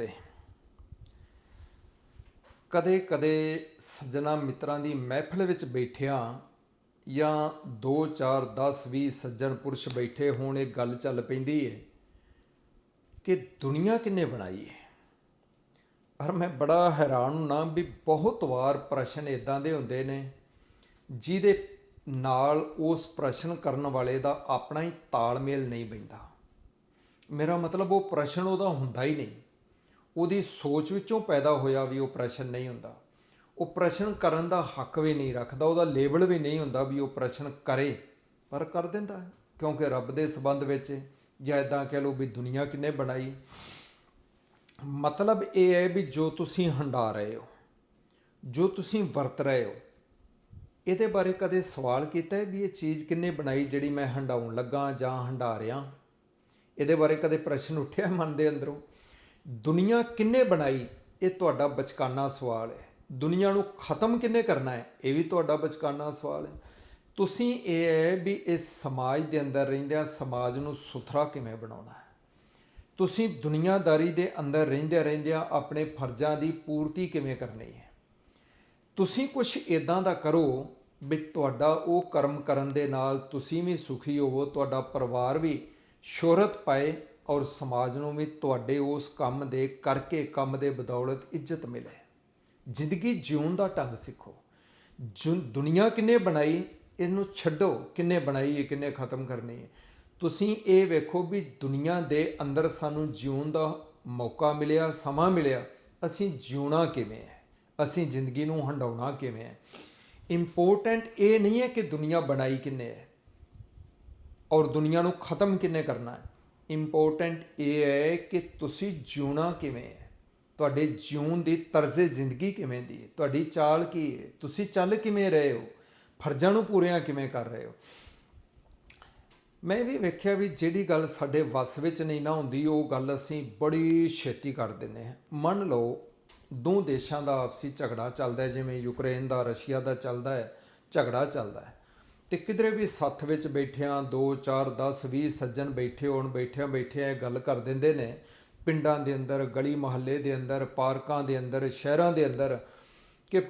ਤੇ ਕਦੇ ਕਦੇ ਸੱਜਣਾ ਮਿੱਤਰਾਂ ਦੀ ਮਹਿਫਲ ਵਿੱਚ ਬੈਠਿਆਂ ਜਾਂ 2 4 10 20 ਸੱਜਣ ਪੁਰਸ਼ ਬੈਠੇ ਹੋਣ, ਇਹ ਗੱਲ ਚੱਲ ਪੈਂਦੀ ਹੈ ਕਿ ਦੁਨੀਆ ਕਿੰਨੇ ਬਣਾਈ ਹੈ ਪਰ ਮੈਂ ਬੜਾ ਹੈਰਾਨ ਹੁੰਨਾ ਵੀ ਬਹੁਤ ਵਾਰ ਪ੍ਰਸ਼ਨ ਇਦਾਂ ਦੇ ਹੁੰਦੇ ਨੇ ਜਿਹਦੇ ਨਾਲ ਉਸ ਪ੍ਰਸ਼ਨ ਕਰਨ ਵਾਲੇ ਦਾ ਆਪਣਾ ਹੀ ਤਾਲਮੇਲ ਨਹੀਂ ਬੈਂਦਾ। ਮੇਰਾ ਮਤਲਬ ਉਹ ਪ੍ਰਸ਼ਨ ਉਹਦਾ ਹੁੰਦਾ ਹੀ ਨਹੀਂ। ਉਹਦੀ ਸੋਚ ਵਿੱਚੋਂ ਪੈਦਾ ਹੋਇਆ ਵੀ ਉਹ ਪ੍ਰਸ਼ਨ ਨਹੀਂ ਹੁੰਦਾ। ਉਹ ਪ੍ਰਸ਼ਨ ਕਰਨ ਦਾ ਹੱਕ ਵੀ ਨਹੀਂ ਰੱਖਦਾ ਉਹਦਾ ਲੇਬਲ ਵੀ ਨਹੀਂ ਹੁੰਦਾ ਵੀ ਉਹ ਪ੍ਰਸ਼ਨ ਕਰੇ ਪਰ ਕਰ ਦਿੰਦਾ ਹੈ, ਕਿਉਂਕਿ ਰੱਬ ਦੇ ਸਬੰਧ ਵਿੱਚ ਜਾਂ ਇਦਾਂ ਕਹਿ ਲਓ ਵੀ ਦੁਨੀਆ ਕਿੰਨੇ ਬਣਾਈ। ਮਤਲਬ ਇਹ ਹੈ ਵੀ ਜੋ ਤੁਸੀਂ ਹੰਡਾ ਰਹੇ ਹੋ ਜੋ ਤੁਸੀਂ ਵਰਤ ਰਹੇ ਹੋ ਇਹਦੇ ਬਾਰੇ ਕਦੇ ਸਵਾਲ ਕੀਤਾ ਹੈ ਵੀ ਇਹ ਚੀਜ਼ ਕਿੰਨੇ ਬਣਾਈ ਜਿਹੜੀ ਮੈਂ ਹੰਡਾਉਣ ਲੱਗਾ ਜਾਂ ਹੰਡਾ ਰਿਹਾ? ਇਹਦੇ ਬਾਰੇ ਕਦੇ ਪ੍ਰਸ਼ਨ ਉੱਠਿਆ ਮਨ ਦੇ ਅੰਦਰੋਂ? ਦੁਨੀਆ ਕਿੰਨੇ ਬਣਾਈ, ਇਹ ਤੁਹਾਡਾ ਬਚਕਾਨਾ ਸਵਾਲ ਹੈ। ਦੁਨੀਆ ਨੂੰ ਖਤਮ ਕਿੰਨੇ ਕਰਨਾ ਹੈ, ਇਹ ਵੀ ਤੁਹਾਡਾ ਬਚਕਾਨਾ ਸਵਾਲ ਹੈ। ਤੁਸੀਂ ਇਹ ਹੈ ਵੀ ਇਸ ਸਮਾਜ ਦੇ ਅੰਦਰ ਰਹਿੰਦਿਆਂ ਸਮਾਜ ਨੂੰ ਸੁਥਰਾ ਕਿਵੇਂ ਬਣਾਉਣਾ ਹੈ? ਤੁਸੀਂ ਦੁਨੀਆਦਾਰੀ ਦੇ ਅੰਦਰ ਰਹਿੰਦਿਆਂ ਰਹਿੰਦਿਆਂ ਆਪਣੇ ਫਰਜ਼ਾਂ ਦੀ ਪੂਰਤੀ ਕਿਵੇਂ ਕਰਨੀ ਹੈ? ਤੁਸੀਂ ਕੁਝ ਇਦਾਂ ਦਾ ਕਰੋ ਵੀ ਤੁਹਾਡਾ ਉਹ ਕਰਮ ਕਰਨ ਦੇ ਨਾਲ ਤੁਸੀਂ ਵੀ ਸੁਖੀ ਹੋਵੋ, ਤੁਹਾਡਾ ਪਰਿਵਾਰ ਵੀ ਸ਼ੋਹਰਤ ਪਾਏ ਔਰ ਸਮਾਜ ਨੂੰ ਵੀ ਤੁਹਾਡੇ ਉਸ ਕੰਮ ਦੇ ਕਰਕੇ ਕੰਮ ਦੇ ਬਦੌਲਤ ਇੱਜ਼ਤ ਮਿਲੇ। ਜ਼ਿੰਦਗੀ ਜਿਉਣ ਦਾ ਢੰਗ ਸਿੱਖੋ। ਜੁ- ਦੁਨੀਆ ਕਿੰਨੇ ਬਣਾਈ, ਇਹਨੂੰ ਛੱਡੋ। ਕਿੰਨੇ ਬਣਾਈ ਹੈ, ਕਿੰਨੇ ਖਤਮ ਕਰਨੀ ਹੈ। ਤੁਸੀਂ ਇਹ ਵੇਖੋ ਵੀ ਦੁਨੀਆ ਦੇ ਅੰਦਰ ਸਾਨੂੰ ਜਿਉਣ ਦਾ ਮੌਕਾ ਮਿਲਿਆ, ਸਮਾਂ ਮਿਲਿਆ। ਅਸੀਂ ਜਿਉਣਾ ਕਿਵੇਂ ਹੈ? ਅਸੀਂ ਜ਼ਿੰਦਗੀ ਨੂੰ ਹੰਡਾਉਣਾ ਕਿਵੇਂ ਹੈ? ਇੰਪੋਰਟੈਂਟ ਇਹ ਨਹੀਂ ਹੈ ਕਿ ਦੁਨੀਆ ਬਣਾਈ ਕਿੰਨੇ ਹੈ ਔਰ ਦੁਨੀਆ ਨੂੰ ਖਤਮ ਕਿੰਨੇ ਕਰਨਾ ਹੈ। ਇੰਪੋਰਟੈਂਟ ਇਹ ਹੈ ਕਿ ਤੁਸੀਂ ਜਿਉਣਾ ਕਿਵੇਂ ਹੈ? ਤੁਹਾਡੇ ਜਿਉਣ ਦੀ ਤਰਜ਼ੇ ਜ਼ਿੰਦਗੀ ਕਿਵੇਂ ਦੀ ਹੈ? ਤੁਹਾਡੀ ਚਾਲ ਕੀ ਹੈ? ਤੁਸੀਂ ਚੱਲ ਕਿਵੇਂ ਰਹੇ ਹੋ? ਫਰਜ਼ਾਂ ਨੂੰ ਪੂਰੀਆਂ ਕਿਵੇਂ ਕਰ ਰਹੇ ਹੋ? ਮੈਂ ਵੀ ਵੇਖਿਆ ਵੀ ਜਿਹੜੀ ਗੱਲ ਸਾਡੇ ਵੱਸ ਵਿੱਚ ਨਹੀਂ ਨਾ ਹੁੰਦੀ, ਉਹ ਗੱਲ ਅਸੀਂ ਬੜੀ ਛੇਤੀ ਕਰ ਦਿੰਦੇ ਹਾਂ। ਮੰਨ ਲਓ, ਦੋ ਦੇਸ਼ਾਂ ਦਾ ਆਪਸੀ ਝਗੜਾ ਚੱਲਦਾ ਹੈ, ਜਿਵੇਂ ਯੂਕਰੇਨ ਦਾ, ਰਸ਼ੀਆ ਦਾ ਚੱਲਦਾ ਹੈ, ਝਗੜਾ ਚੱਲਦਾ ਹੈ। ਤੇ ਕਿਧਰੇ ਵੀ ਸੱਥ ਵਿੱਚ ਬੈਠਿਆਂ 2 4 10 20 ਸੱਜਣ ਬੈਠੇ ਹੋਣ, ਬੈਠਿਆਂ ਬੈਠਿਆਂ ਗੱਲ ਕਰ ਦਿੰਦੇ ਨੇ। ਪਿੰਡਾਂ ਦੇ ਅੰਦਰ, ਗਲੀ ਮੁਹੱਲੇ ਦੇ ਅੰਦਰ, ਪਾਰਕਾਂ ਦੇ ਅੰਦਰ, ਸ਼ਹਿਰਾਂ ਦੇ ਅੰਦਰ ਕਿ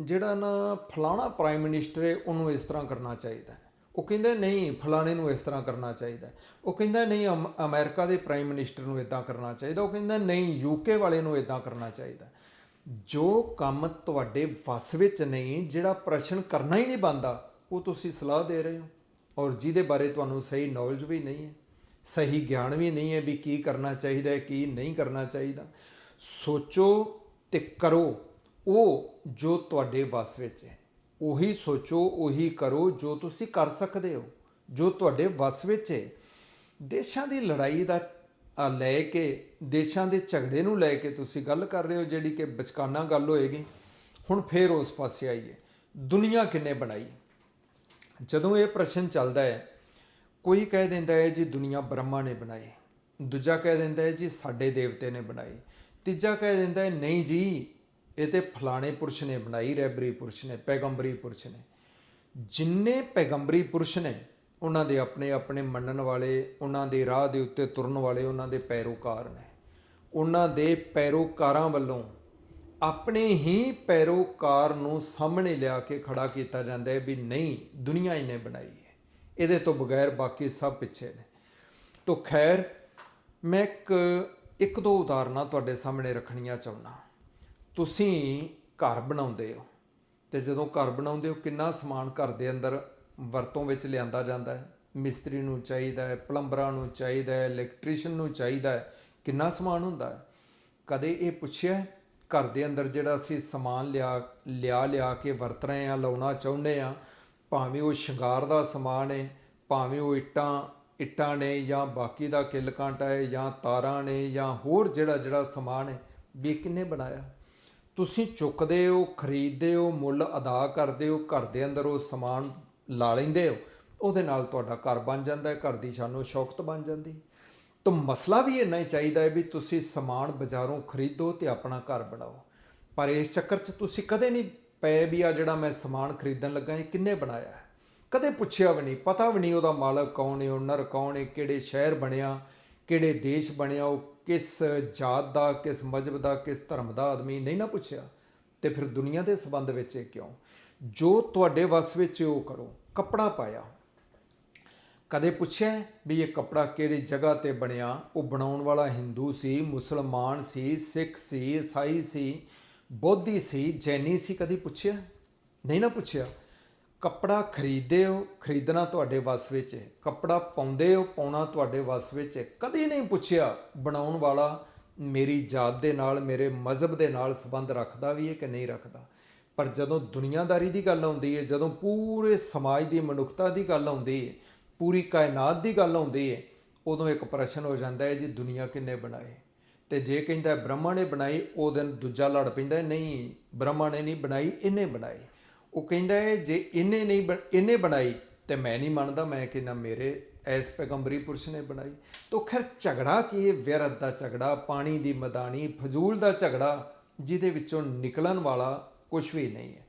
ਜਿਹੜਾ ਨਾ ਫਲਾਣਾ ਪ੍ਰਾਈਮ ਮਿਨਿਸਟਰ ਹੈ, ਉਹਨੂੰ ਇਸ ਤਰ੍ਹਾਂ ਕਰਨਾ ਚਾਹੀਦਾ ਉਹ ਕਹਿੰਦਾ, ਨਹੀਂ, ਫਲਾਣੇ ਨੂੰ ਇਸ ਤਰ੍ਹਾਂ ਕਰਨਾ ਚਾਹੀਦਾ ਉਹ ਕਹਿੰਦਾ, ਨਹੀਂ, ਅਮ- ਅਮਰੀਕਾ ਦੇ ਪ੍ਰਾਈਮ ਮਿਨਿਸਟਰ ਨੂੰ ਇਦਾਂ ਕਰਨਾ ਚਾਹੀਦਾ। ਉਹ ਕਹਿੰਦਾ, ਨਹੀਂ, ਯੂਕੇ ਵਾਲੇ ਨੂੰ ਇਦਾਂ ਕਰਨਾ ਚਾਹੀਦਾ ਜੋ ਕੰਮ ਤੁਹਾਡੇ ਵੱਸ ਵਿੱਚ ਨਹੀਂ, ਜਿਹੜਾ ਪ੍ਰਸ਼ਨ ਕਰਨਾ ਹੀ ਨਹੀਂ ਬੰਦਾ ਉਹ ਤੁਸੀਂ ਸਲਾਹ ਦੇ ਰਹੇ ਹੋ। ਔਰ ਜਿਹਦੇ ਬਾਰੇ ਤੁਹਾਨੂੰ ਸਹੀ ਨੌਲੇਜ ਵੀ ਨਹੀਂ ਹੈ, ਸਹੀ ਗਿਆਨ ਵੀ ਨਹੀਂ ਹੈ ਵੀ ਕੀ ਕਰਨਾ ਚਾਹੀਦਾ ਹੈ, ਕੀ ਨਹੀਂ ਕਰਨਾ ਚਾਹੀਦਾ, ਸੋਚੋ ਤੇ ਕਰੋ। ਉਹ ਜੋ ਤੁਹਾਡੇ ਵੱਸ ਵਿੱਚ ਹੈ, ਉਹੀ ਸੋਚੋ, ਉਹੀ ਕਰੋ ਜੋ ਤੁਸੀਂ ਕਰ ਸਕਦੇ ਹੋ। ਜੋ ਤੁਹਾਡੇ ਵੱਸ ਵਿੱਚ ਹੈ, ਦੇਸ਼ਾਂ ਦੀ ਲੜਾਈ ਦਾ ਲੈ ਕੇ, ਦੇਸ਼ਾਂ ਦੇ ਝਗੜੇ ਨੂੰ ਲੈ ਕੇ ਤੁਸੀਂ ਗੱਲ ਕਰ ਰਹੇ ਹੋ, ਜਿਹੜੀ ਕਿ ਬਚਕਾਨਾ ਗੱਲ ਹੋਏਗੀ। ਹੁਣ ਫੇਰ ਉਸ ਪਾਸੇ ਆਈਏ। ਦੁਨੀਆ ਕਿੰਨੇ ਬਣਾਈ? ਜਦੋਂ ਇਹ ਪ੍ਰਸ਼ਨ ਚੱਲਦਾ ਹੈ, ਕੋਈ ਕਹਿ ਦਿੰਦਾ ਹੈ, ਜੀ ਦੁਨੀਆ ਬ੍ਰਹਮਾ ਨੇ ਬਣਾਈ। ਦੂਜਾ ਕਹਿ ਦਿੰਦਾ ਹੈ, ਜੀ ਸਾਡੇ ਦੇਵਤੇ ਨੇ ਬਣਾਈ। ਤੀਜਾ ਕਹਿ ਦਿੰਦਾ ਹੈ, ਨਹੀਂ ਜੀ, ਇਹ ਤੇ ਫਲਾਣੇ ਪੁਰਸ਼ ਨੇ ਬਣਾਈ ਰਹਿਬਰੀ ਪੁਰਸ਼ ਨੇ, ਪੈਗੰਬਰੀ ਪੁਰਸ਼ ਨੇ। ਜਿੰਨੇ ਪੈਗੰਬਰੀ ਪੁਰਸ਼ ਨੇ, ਉਹਨਾਂ ਦੇ ਆਪਣੇ ਆਪਣੇ ਮੰਨਣ ਵਾਲੇ, ਉਹਨਾਂ ਦੇ ਰਾਹ ਦੇ ਉੱਤੇ ਤੁਰਨ ਵਾਲੇ, ਉਹਨਾਂ ਦੇ ਪੈਰੋਕਾਰ ਨੇ। ਉਹਨਾਂ ਦੇ ਪੈਰੋਕਾਰਾਂ ਵੱਲੋਂ ਆਪਣੇ ਹੀ ਪੈਰੋਕਾਰ ਨੂੰ ਸਾਹਮਣੇ ਲਿਆ ਕੇ ਖੜਾ ਕੀਤਾ ਜਾਂਦਾ ਹੈ ਵੀ ਨਹੀਂ, ਦੁਨੀਆ ਇਹਨੇ ਬਣਾਈ ਹੈ। ਇਹਦੇ ਤੋਂ ਬਗੈਰ ਬਾਕੀ ਸਭ ਪਿੱਛੇ ਨੇ। ਤੋ ਖੈਰ, ਮੈਂ ਇੱਕ ਇੱਕ ਦੋ ਉਦਾਹਰਨਾਂ ਤੁਹਾਡੇ ਸਾਹਮਣੇ ਰੱਖਣੀਆਂ ਚਾਹੁੰਦਾ ਤੁਸੀਂ ਘਰ ਬਣਾਉਂਦੇ ਹੋ ਤੇ ਜਦੋਂ ਘਰ ਬਣਾਉਂਦੇ ਹੋ, ਕਿੰਨਾ ਸਮਾਨ ਘਰ ਦੇ ਅੰਦਰ ਵਰਤੋਂ ਵਿੱਚ ਲਿਆਂਦਾ ਜਾਂਦਾ ਹੈ? ਮਿਸਤਰੀ ਨੂੰ ਚਾਹੀਦਾ ਹੈ, ਪਲੰਬਰਾਂ ਨੂੰ ਚਾਹੀਦਾ ਹੈ, ਇਲੈਕਟ੍ਰੀਸ਼ੀਅਨ ਨੂੰ ਚਾਹੀਦਾ ਹੈ, ਕਿੰਨਾ ਸਮਾਨ ਹੁੰਦਾ ਹੈ? ਕਦੇ ਇਹ ਪੁੱਛਿਆ ਘਰ ਦੇ ਅੰਦਰ ਜਿਹੜਾ ਅਸੀਂ ਸਮਾਨ ਲਿਆ ਲਿਆ ਲਿਆ ਕੇ ਵਰਤ ਰਹੇ ਆ ਲਾਉਣਾ ਚਾਹੁੰਦੇ ਆ ਭਾਵੇਂ ਉਹ ਸ਼ਿੰਗਾਰ ਦਾ ਸਮਾਨ ਹੈ, ਭਾਵੇਂ ਉਹ ਇੱਟਾਂ ਇੱਟਾਂ ਨੇ ਜਾਂ ਬਾਕੀ ਦਾ ਕਿੱਲ ਕਾਂਟਾ ਹੈ ਜਾਂ ਤਾਰਾਂ ਨੇ ਜਾਂ ਹੋਰ ਜਿਹੜਾ ਜਿਹੜਾ ਸਮਾਨ ਹੈ, ਵੀ ਕਿੰਨੇ ਬਣਾਇਆ? ਤੁਸੀਂ ਚੁੱਕਦੇ ਹੋ, ਖਰੀਦਦੇ ਹੋ, ਮੁੱਲ ਅਦਾ ਕਰਦੇ ਹੋ, ਘਰ ਦੇ ਅੰਦਰ ਉਹ ਸਮਾਨ ਲਾ ਲੈਂਦੇ ਹੋ, ਉਹਦੇ ਨਾਲ ਤੁਹਾਡਾ ਘਰ ਬਣ ਜਾਂਦਾ ਹੈ, ਘਰ ਦੀ ਸ਼ਾਨੋ ਸ਼ੌਕਤ ਬਣ ਜਾਂਦੀ ਤਾਂ ਮਸਲਾ ਵੀ ਇੰਨਾ ਹੀ ਚਾਹੀਦਾ ਹੈ ਵੀ ਤੁਸੀਂ ਸਮਾਨ ਬਾਜ਼ਾਰੋਂ ਖਰੀਦੋ ਤੇ ਆਪਣਾ ਘਰ ਬਣਾਓ। ਪਰ ਇਸ ਚੱਕਰ 'ਚ ਤੁਸੀਂ ਕਦੇ ਨਹੀਂ ਪਏ ਵੀ ਆ ਜਿਹੜਾ ਮੈਂ ਸਮਾਨ ਖਰੀਦਣ ਲੱਗਾ ਇਹ ਕਿੰਨੇ ਬਣਾਇਆ ਹੈ? ਕਦੇ ਪੁੱਛਿਆ ਵੀ ਨਹੀਂ, ਪਤਾ ਵੀ ਨਹੀਂ ਉਹਦਾ ਮਾਲਕ ਕੌਣ ਹੈ ਓਨਰ ਕੌਣ ਹੈ, ਕਿਹੜੇ ਸ਼ਹਿਰ ਬਣਿਆ, ਕਿਹੜੇ ਦੇਸ਼ ਬਣਿਆ, ਉਹ ਕਿਸ ਜਾਤ ਦਾ, ਕਿਸ ਮਜ਼ਹਬ ਦਾ, ਕਿਸ ਧਰਮ ਦਾ ਆਦਮੀ, ਨਹੀਂ ਨਾ ਪੁੱਛਿਆ। ਤੇ ਫਿਰ ਦੁਨੀਆ ਦੇ ਸੰਬੰਧ ਵਿੱਚ ਇਹ ਕਿਉਂ? ਜੋ ਤੁਹਾਡੇ ਵੱਸ ਵਿੱਚ ਉਹ ਕਰੋ, ਕੱਪੜਾ ਪਾਇਆ ਕਦੇ ਪੁੱਛਿਆ ਵੀ ਇਹ ਕੱਪੜਾ ਕਿਹੜੀ ਜਗ੍ਹਾ ਤੇ ਬਣਿਆ? ਉਹ ਬਣਾਉਣ ਵਾਲਾ ਹਿੰਦੂ ਸੀ, ਮੁਸਲਮਾਨ ਸੀ, ਸਿੱਖ ਸੀ, ਈਸਾਈ ਸੀ, ਬੋਧੀ ਸੀ, ਜੈਨੀ ਸੀ, ਕਦੀ ਪੁੱਛਿਆ? ਨਹੀਂ ਨਾ ਪੁੱਛਿਆ। ਕੱਪੜਾ ਖਰੀਦਦੇ ਹੋ, ਖਰੀਦਣਾ ਤੁਹਾਡੇ ਵੱਸ ਵਿੱਚ ਹੈ। ਕੱਪੜਾ ਪਾਉਂਦੇ ਹੋ, ਪਾਉਣਾ ਤੁਹਾਡੇ ਵੱਸ ਵਿੱਚ ਹੈ। ਕਦੀ ਨਹੀਂ ਪੁੱਛਿਆ, ਬਣਾਉਣ ਵਾਲਾ ਮੇਰੀ ਜਾਤ ਦੇ ਨਾਲ, ਮੇਰੇ ਮਜ਼ਹਬ ਦੇ ਨਾਲ ਸੰਬੰਧ ਰੱਖਦਾ ਵੀ ਹੈ ਕਿ ਨਹੀਂ ਰੱਖਦਾ? ਪਰ ਜਦੋਂ ਦੁਨੀਆਦਾਰੀ ਦੀ ਗੱਲ ਆਉਂਦੀ ਹੈ, ਜਦੋਂ ਪੂਰੇ ਸਮਾਜ ਦੀ ਮਨੁੱਖਤਾ ਦੀ ਗੱਲ ਆਉਂਦੀ ਹੈ ਪੂਰੀ ਕਾਇਨਾਤ ਦੀ ਗੱਲ ਆਉਂਦੀ ਹੈ ਉਦੋਂ ਇੱਕ ਪ੍ਰਸ਼ਨ ਹੋ ਜਾਂਦਾ ਹੈ ਜੀ ਦੁਨੀਆ ਕਿੰਨੇ ਬਣਾਏ? ਤੇ ਜੇ ਕਹਿੰਦਾ ਬ੍ਰਹਮਾ ਨੇ ਬਣਾਈ, ਉਹ ਦਿਨ ਦੂਜਾ ਲੜ ਪੈਂਦਾ ਨਹੀਂ, ਬ੍ਰਹਮਾ ਨੇ ਨਹੀਂ ਬਣਾਈ, ਇਹਨੇ ਬਣਾਈ। ਉਹ ਕਹਿੰਦਾ ਹੈ ਜੇ ਇਹਨੇ ਨਹੀਂ ਬ- ਇਹਨੇ ਬਣਾਈ, ਤੇ ਮੈਂ ਨਹੀਂ ਮੰਨਦਾ, ਮੈਂ ਕਹਿੰਦਾ ਮੇਰੇ ਐਸ ਪੈਗੰਬਰੀ ਪੁਰਸ਼ ਨੇ ਬਣਾਈ। ਤੋ ਖੈਰ ਝਗੜਾ ਕੀ ਹੈ ਵਿਅਰਥ ਦਾ ਝਗੜਾ, ਪਾਣੀ ਦੀ ਮਦਾਨੀ ਫਜ਼ੂਲ ਦਾ ਝਗੜਾ, ਜਿਹਦੇ ਵਿੱਚੋਂ ਨਿਕਲਣ ਵਾਲਾ ਕੁਝ ਵੀ ਨਹੀਂ ਹੈ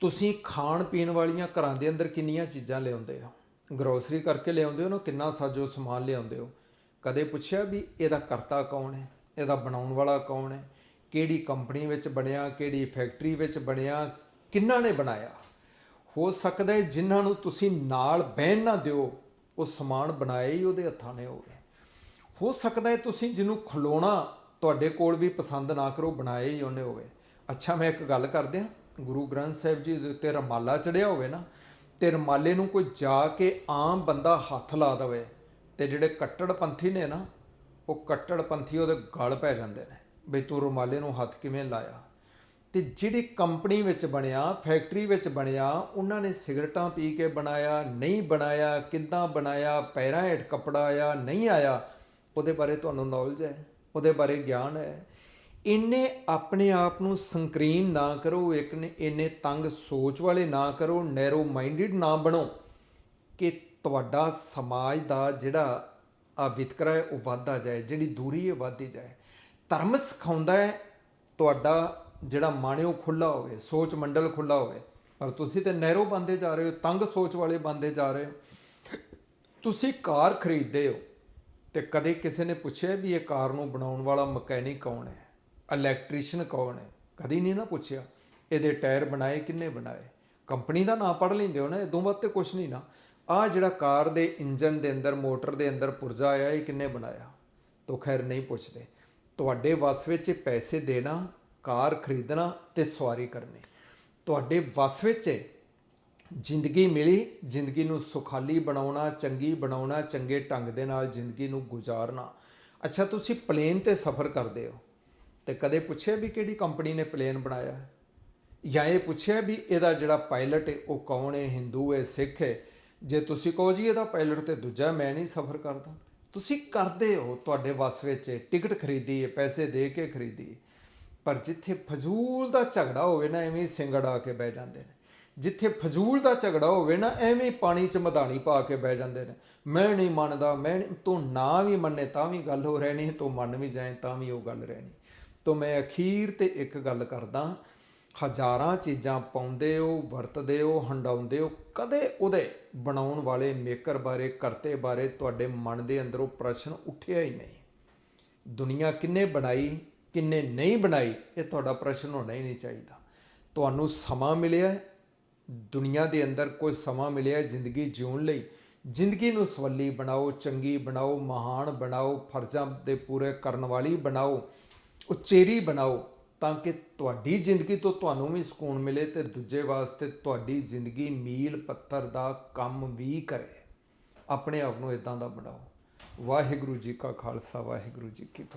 ਤੁਸੀਂ ਖਾਣ ਪੀਣ ਵਾਲੀਆਂ ਘਰਾਂ ਦੇ ਅੰਦਰ ਕਿੰਨੀਆਂ ਚੀਜ਼ਾਂ ਲਿਆਉਂਦੇ ਹੋ? ਗਰੋਸਰੀ ਕਰਕੇ ਲਿਆਉਂਦੇ ਹੋ ਨਾ, ਕਿੰਨਾ ਸਾਜੋ ਸਮਾਨ ਲਿਆਉਂਦੇ ਹੋ? ਕਦੇ ਪੁੱਛਿਆ ਵੀ ਇਹਦਾ ਕਰਤਾ ਕੌਣ ਹੈ? ਇਹਦਾ ਬਣਾਉਣ ਵਾਲਾ ਕੌਣ ਹੈ? ਕਿਹੜੀ ਕੰਪਨੀ ਵਿੱਚ ਬਣਿਆ, ਕਿਹੜੀ ਫੈਕਟਰੀ ਵਿੱਚ ਬਣਿਆ, ਕਿੰਨਾ ਨੇ ਬਣਾਇਆ? ਹੋ ਸਕਦਾ ਹੈ ਜਿਨ੍ਹਾਂ ਨੂੰ ਤੁਸੀਂ ਨਾਲ ਬਹਿਣ ਨਾ ਦਿਓ, ਉਹ ਸਮਾਨ ਬਣਾਏ ਹੀ ਉਹਦੇ ਹੱਥਾਂ ਨੇ ਹੋਵੇ। ਹੋ ਸਕਦਾ ਹੈ ਤੁਸੀਂ ਜਿਹਨੂੰ ਖਲੋਣਾ ਤੁਹਾਡੇ ਕੋਲ ਵੀ ਪਸੰਦ ਨਾ ਕਰੋ, ਬਣਾਏ ਹੀ ਉਹਨੇ ਹੋਵੇ। ਅੱਛਾ, ਮੈਂ ਇੱਕ ਗੱਲ ਕਰਦੇ ਹਾਂ ਗੁਰੂ ਗ੍ਰੰਥ ਸਾਹਿਬ ਜੀ ਦੇ ਉੱਤੇ ਰਮਾਲਾ ਚੜਿਆ ਹੋਵੇ ਨਾ, ਤੇ ਰਮਾਲੇ ਨੂੰ ਕੋਈ ਜਾ ਕੇ ਆਮ ਬੰਦਾ ਹੱਥ ਲਾ ਦਵੇ, ਤੇ ਜਿਹੜੇ ਕੱਟੜਪੰਥੀ ਨੇ ਨਾ, ਉਹ ਕੱਟੜਪੰਥੀ ਉਹਦੇ ਗਲ ਪੈ ਜਾਂਦੇ ਨੇ, ਬਈ ਤੂੰ ਰਮਾਲੇ ਨੂੰ ਹੱਥ ਕਿਵੇਂ ਲਾਇਆ? ਤੇ ਜਿਹੜੀ ਕੰਪਨੀ ਵਿੱਚ ਬਣਿਆ, ਫੈਕਟਰੀ ਵਿੱਚ ਬਣਿਆ, ਉਹਨਾਂ ਨੇ ਸਿਗਰਟਾਂ ਪੀ ਕੇ ਬਣਾਇਆ, ਨਹੀਂ ਬਣਾਇਆ, ਕਿੱਦਾਂ ਬਣਾਇਆ, ਪੈਰਾਂ ਹੇਠ ਕੱਪੜਾ ਆਇਆ, ਨਹੀਂ ਆਇਆ, ਉਹਦੇ ਬਾਰੇ ਤੁਹਾਨੂੰ ਨੌਲੇਜ ਹੈ, ਉਹਦੇ ਬਾਰੇ ਗਿਆਨ ਹੈ। ਇੰਨੇ ਆਪਣੇ ਆਪ ਨੂੰ ਸੰਕਰੀਨ ਨਾ ਕਰੋ, ਇੱਕ ਨੇ ਇੰਨੇ ਤੰਗ ਸੋਚ ਵਾਲੇ ਨਾ ਕਰੋ ਨੈਰੋ ਮਾਈਂਡਡ ਨਾ ਬਣੋ ਕਿ ਤੁਹਾਡਾ ਸਮਾਜ ਦਾ ਜਿਹੜਾ ਆ ਵਿਤਕਰਾ ਹੈ, ਉਹ ਵੱਧਦਾ ਜਾਏ, ਜਿਹੜੀ ਦੂਰੀ ਹੈ ਵੱਧਦੀ ਜਾਏ। ਧਰਮ ਸਿਖਾਉਂਦਾ ਹੈ, ਤੁਹਾਡਾ ਜਿਹੜਾ ਮਨ ਹੈ, ਉਹ ਖੁੱਲਾ ਹੋਵੇ, ਸੋਚ ਮੰਡਲ ਖੁੱਲਾ ਹੋਵੇ। ਪਰ ਤੁਸੀਂ ਤੇ ਨਹਿਰੋ ਬੰਦੇ ਜਾ ਰਹੇ ਹੋ, ਤੰਗ ਸੋਚ ਵਾਲੇ ਬੰਦੇ ਜਾ ਰਹੇ ਹੋ। ਤੁਸੀਂ ਕਾਰ ਖਰੀਦਦੇ ਹੋ ਤੇ ਕਦੇ ਕਿਸੇ ਨੇ ਪੁੱਛਿਆ ਵੀ ਇਹ ਕਾਰ ਨੂੰ ਬਣਾਉਣ ਵਾਲਾ ਮਕੈਨਿਕ ਕੌਣ ਹੈ? ਇਲੈਕਟ੍ਰੀਸ਼ੀਅਨ ਕੌਣ ਹੈ? ਕਦੀ ਨਹੀਂ ਨਾ ਪੁੱਛਿਆ। ਇਹਦੇ ਟਾਇਰ ਬਣਾਏ, ਕਿੰਨੇ ਬਣਾਏ? ਕੰਪਨੀ ਦਾ ਨਾਂ ਪੜ੍ਹ ਲੈਂਦੇ ਹੋ ਨਾ ਇਦੋਂ ਬਾਅਦ ਤੇ ਕੁਝ ਨਹੀਂ ਨਾ। ਆ ਜਿਹੜਾ ਕਾਰ ਦੇ ਇੰਜਨ ਦੇ ਅੰਦਰ, ਮੋਟਰ ਦੇ ਅੰਦਰ ਪੁਰਜਾ ਆਇਆ, ਇਹ ਕਿੰਨੇ ਬਣਾਇਆ? ਤੋ ਖੈਰ ਨਹੀਂ ਪੁੱਛਦੇ। ਤੁਹਾਡੇ ਵੱਸ ਵਿੱਚ ਪੈਸੇ ਦੇਣਾ, ਕਾਰ ਖਰੀਦਣਾ ਤੇ ਸਵਾਰੀ ਕਰਨੀ। ਤੁਹਾਡੇ ਵੱਸ ਵਿੱਚ ਹੈ ਜ਼ਿੰਦਗੀ ਮਿਲੀ, ਜ਼ਿੰਦਗੀ ਨੂੰ ਸੁਖਾਲੀ ਬਣਾਉਣਾ, ਚੰਗੀ ਬਣਾਉਣਾ, ਚੰਗੇ ਢੰਗ ਦੇ ਨਾਲ ਜ਼ਿੰਦਗੀ ਨੂੰ ਗੁਜ਼ਾਰਨਾ। ਅੱਛਾ, ਤੁਸੀਂ ਪਲੇਨ ਤੇ ਸਫ਼ਰ ਕਰਦੇ ਹੋ। ਤੇ ਕਦੇ ਪੁੱਛਿਆ ਵੀ ਕਿਹੜੀ ਕੰਪਨੀ ਨੇ ਪਲੇਨ ਬਣਾਇਆ? ਜਾਂ ਇਹ ਪੁੱਛਿਆ ਵੀ ਇਹਦਾ ਜਿਹੜਾ ਪਾਇਲਟ ਹੈ, ਉਹ ਕੌਣ ਹੈ, ਹਿੰਦੂ ਹੈ, ਸਿੱਖ ਹੈ? ਜੇ ਤੁਸੀਂ ਕਹੋ ਜੀ ਇਹਦਾ ਪਾਇਲਟ ਤੇ ਦੂਜਾ ਮੈਂ ਨਹੀਂ ਸਫ਼ਰ ਕਰਦਾ। ਤੁਸੀਂ ਕਰਦੇ ਹੋ, ਤੁਹਾਡੇ ਵੱਸ ਵਿੱਚ ਟਿਕਟ ਖਰੀਦੀ ਹੈ, ਪੈਸੇ ਦੇ ਕੇ ਖਰੀਦੀ ਪਰ ਜਿੱਥੇ ਫਜ਼ੂਲ ਦਾ ਝਗੜਾ ਹੋਵੇ ਨਾ, ਐਵੇਂ ਹੀ ਸਿੰਗੜ ਆ ਕੇ ਬਹਿ ਜਾਂਦੇ ਨੇ। ਜਿੱਥੇ ਫਜ਼ੂਲ ਦਾ ਝਗੜਾ ਹੋਵੇ ਨਾ, ਐਵੇਂ ਪਾਣੀ 'ਚ ਮਧਾਣੀ ਪਾ ਕੇ ਬਹਿ ਜਾਂਦੇ ਨੇ। ਮੈਂ ਨਹੀਂ ਮੰਨਦਾ, ਮੈਂ ਤੂੰ ਨਾ ਵੀ ਮੰਨੇ ਤਾਂ ਵੀ ਗੱਲ ਹੋ ਰਹਿਣੀ ਤੂੰ ਮੰਨ ਵੀ ਜਾਏ, ਤਾਂ ਵੀ ਉਹ ਗੱਲ ਰਹਿਣੀ ਤੋ ਮੈਂ ਅਖੀਰ ਤੇ ਇੱਕ ਗੱਲ ਕਰਦਾ, ਹਜ਼ਾਰਾਂ ਚੀਜ਼ਾਂ ਪਾਉਂਦੇ ਹੋ, ਵਰਤਦੇ ਹੋ, ਹੰਡਾਉਂਦੇ ਹੋ, ਕਦੇ ਉਹਦੇ ਬਣਾਉਣ ਵਾਲੇ ਮੇਕਰ ਬਾਰੇ, ਕਰਤੇ ਬਾਰੇ ਤੁਹਾਡੇ ਮਨ ਦੇ ਅੰਦਰੋਂ ਪ੍ਰਸ਼ਨ ਉੱਠਿਆ ਹੀ ਨਹੀਂ। ਦੁਨੀਆ ਕਿੰਨੇ ਬਣਾਈ, ਕਿੰਨੇ ਨਹੀਂ ਬਣਾਈ, ਇਹ ਤੁਹਾਡਾ ਪ੍ਰਸ਼ਨ ਹੋਣਾ ਹੀ ਨਹੀਂ ਚਾਹੀਦਾ। ਤੁਹਾਨੂੰ ਸਮਾਂ ਮਿਲਿਆ, ਦੁਨੀਆ ਦੇ ਅੰਦਰ ਕੋਈ ਸਮਾਂ ਮਿਲਿਆ ਜ਼ਿੰਦਗੀ ਜਿਉਣ ਲਈ। ਜ਼ਿੰਦਗੀ ਨੂੰ ਸਵੱਲੀ ਬਣਾਓ, ਚੰਗੀ ਬਣਾਓ, ਮਹਾਨ ਬਣਾਓ, ਫਰਜ਼ਾਂ ਦੇ ਪੂਰੇ ਕਰਨ ਵਾਲੀ ਬਣਾਓ। ਉਚੇਰੀ ਬਣਾਓ ਤਾਂ ਕਿ ਤੁਹਾਡੀ ਜ਼ਿੰਦਗੀ ਤੋਂ ਤੁਹਾਨੂੰ ਵੀ ਸਕੂਨ ਮਿਲੇ ਤੇ ਦੂਜੇ ਵਾਸਤੇ ਤੁਹਾਡੀ ਜ਼ਿੰਦਗੀ ਮੀਲ ਪੱਥਰ ਦਾ ਕੰਮ ਵੀ ਕਰੇ। ਆਪਣੇ ਆਪ ਨੂੰ ਇਦਾਂ ਦਾ ਬਣਾਓ। ਵਾਹਿਗੁਰੂ ਜੀ ਕਾ ਖਾਲਸਾ, ਵਾਹਿਗੁਰੂ ਜੀ ਕੀ ਫਤਿਹ।